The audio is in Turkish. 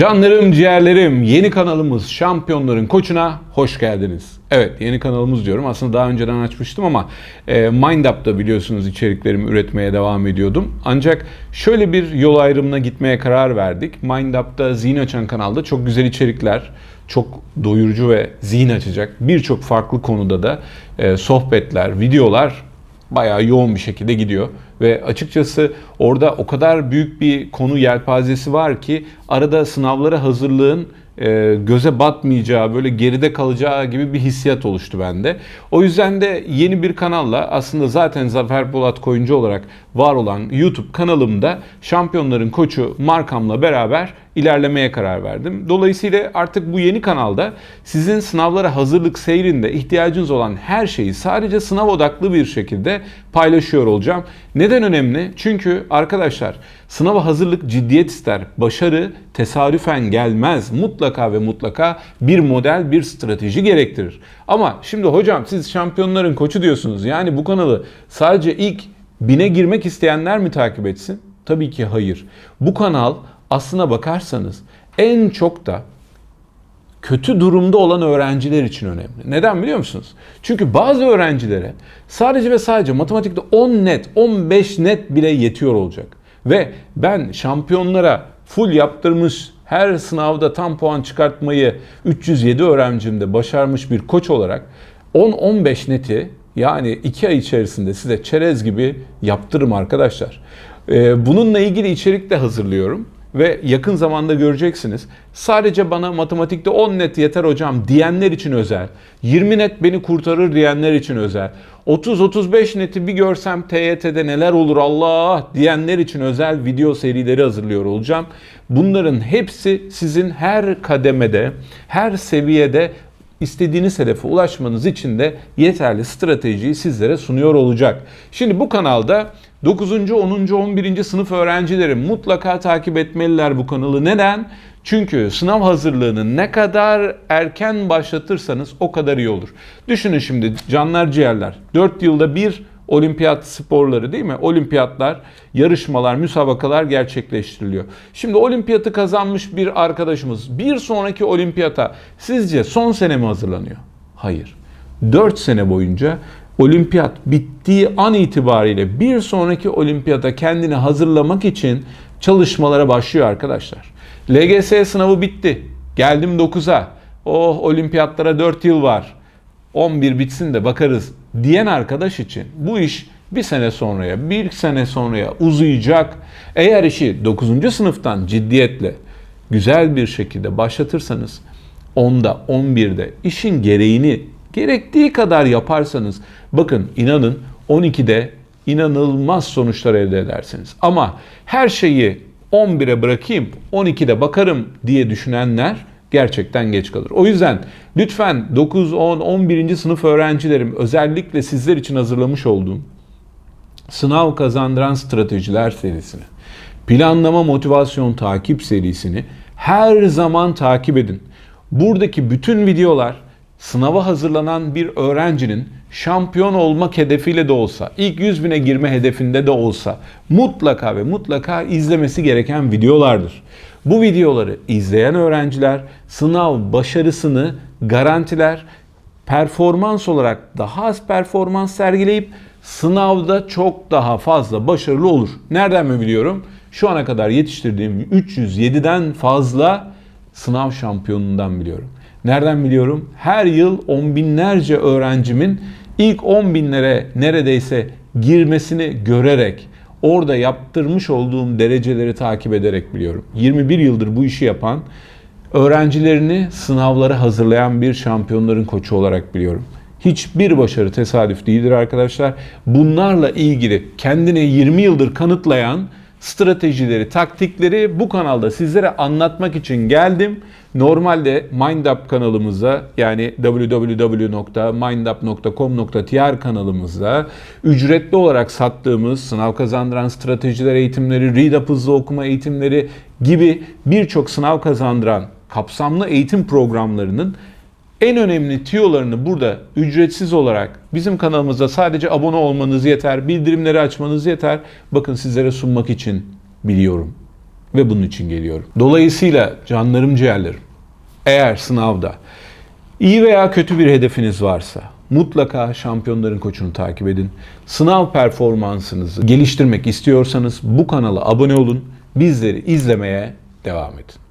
Canlarım, ciğerlerim, yeni kanalımız Şampiyonların Koçuna hoş geldiniz. Evet, yeni kanalımız diyorum. Aslında daha önceden açmıştım ama e, MindUp'ta biliyorsunuz içeriklerimi üretmeye devam ediyordum. Ancak şöyle bir yol ayrımına gitmeye karar verdik. MindUp'ta zihin açan kanalda çok güzel içerikler, çok doyurucu ve zihin açacak birçok farklı konuda da e, sohbetler, videolar bayağı yoğun bir şekilde gidiyor. Ve açıkçası orada o kadar büyük bir konu yelpazesi var ki arada sınavlara hazırlığın e, göze batmayacağı, böyle geride kalacağı gibi bir hissiyat oluştu bende. O yüzden de yeni bir kanalla aslında zaten Zafer Polat Koyuncu olarak var olan YouTube kanalımda şampiyonların koçu markamla beraber ilerlemeye karar verdim. Dolayısıyla artık bu yeni kanalda sizin sınavlara hazırlık seyrinde ihtiyacınız olan her şeyi sadece sınav odaklı bir şekilde paylaşıyor olacağım. Neden önemli? Çünkü arkadaşlar sınava hazırlık ciddiyet ister. Başarı tesadüfen gelmez. Mutlaka ve mutlaka bir model, bir strateji gerektirir. Ama şimdi hocam siz şampiyonların koçu diyorsunuz. Yani bu kanalı sadece ilk bine girmek isteyenler mi takip etsin? Tabii ki hayır. Bu kanal aslına bakarsanız en çok da kötü durumda olan öğrenciler için önemli. Neden biliyor musunuz? Çünkü bazı öğrencilere sadece ve sadece matematikte 10 net, 15 net bile yetiyor olacak. Ve ben şampiyonlara full yaptırmış, her sınavda tam puan çıkartmayı 307 öğrencimde başarmış bir koç olarak 10-15 neti yani 2 ay içerisinde size çerez gibi yaptırım arkadaşlar. Ee, Bununla ilgili içerik de hazırlıyorum ve yakın zamanda göreceksiniz. Sadece bana matematikte 10 net yeter hocam diyenler için özel. 20 net beni kurtarır diyenler için özel. 30-35 neti bir görsem TYT'de neler olur Allah diyenler için özel video serileri hazırlıyor olacağım. Bunların hepsi sizin her kademede, her seviyede istediğiniz hedefe ulaşmanız için de yeterli stratejiyi sizlere sunuyor olacak. Şimdi bu kanalda 9. 10. 11. sınıf öğrencileri mutlaka takip etmeliler bu kanalı. Neden? Çünkü sınav hazırlığını ne kadar erken başlatırsanız o kadar iyi olur. Düşünün şimdi canlar ciğerler. 4 yılda bir olimpiyat sporları değil mi? Olimpiyatlar, yarışmalar, müsabakalar gerçekleştiriliyor. Şimdi olimpiyatı kazanmış bir arkadaşımız bir sonraki olimpiyata sizce son sene mi hazırlanıyor? Hayır. 4 sene boyunca olimpiyat bittiği an itibariyle bir sonraki olimpiyata kendini hazırlamak için çalışmalara başlıyor arkadaşlar. LGS sınavı bitti. Geldim 9'a. Oh olimpiyatlara 4 yıl var. 11 bitsin de bakarız diyen arkadaş için bu iş bir sene sonraya, bir sene sonraya uzayacak. Eğer işi 9. sınıftan ciddiyetle güzel bir şekilde başlatırsanız 10'da, 11'de işin gereğini gerektiği kadar yaparsanız bakın inanın 12'de inanılmaz sonuçlar elde edersiniz. Ama her şeyi 11'e bırakayım, 12'de bakarım diye düşünenler gerçekten geç kalır. O yüzden lütfen 9, 10, 11. sınıf öğrencilerim özellikle sizler için hazırlamış olduğum sınav kazandıran stratejiler serisini, planlama motivasyon takip serisini her zaman takip edin. Buradaki bütün videolar sınava hazırlanan bir öğrencinin şampiyon olmak hedefiyle de olsa, ilk 100 bine girme hedefinde de olsa mutlaka ve mutlaka izlemesi gereken videolardır. Bu videoları izleyen öğrenciler sınav başarısını garantiler, performans olarak daha az performans sergileyip sınavda çok daha fazla başarılı olur. Nereden mi biliyorum? Şu ana kadar yetiştirdiğim 307'den fazla sınav şampiyonundan biliyorum. Nereden biliyorum? Her yıl on binlerce öğrencimin ilk 10 binlere neredeyse girmesini görerek, orada yaptırmış olduğum dereceleri takip ederek biliyorum. 21 yıldır bu işi yapan, öğrencilerini sınavlara hazırlayan bir şampiyonların koçu olarak biliyorum. Hiçbir başarı tesadüf değildir arkadaşlar. Bunlarla ilgili kendine 20 yıldır kanıtlayan stratejileri, taktikleri bu kanalda sizlere anlatmak için geldim. Normalde MindUp kanalımızda yani www.mindup.com.tr kanalımızda ücretli olarak sattığımız sınav kazandıran stratejiler eğitimleri, read up hızlı okuma eğitimleri gibi birçok sınav kazandıran kapsamlı eğitim programlarının en önemli tiyolarını burada ücretsiz olarak bizim kanalımızda sadece abone olmanız yeter, bildirimleri açmanız yeter. Bakın sizlere sunmak için biliyorum. ve bunun için geliyorum. Dolayısıyla canlarım ciğerlerim eğer sınavda iyi veya kötü bir hedefiniz varsa mutlaka şampiyonların koçunu takip edin. Sınav performansınızı geliştirmek istiyorsanız bu kanala abone olun. Bizleri izlemeye devam edin.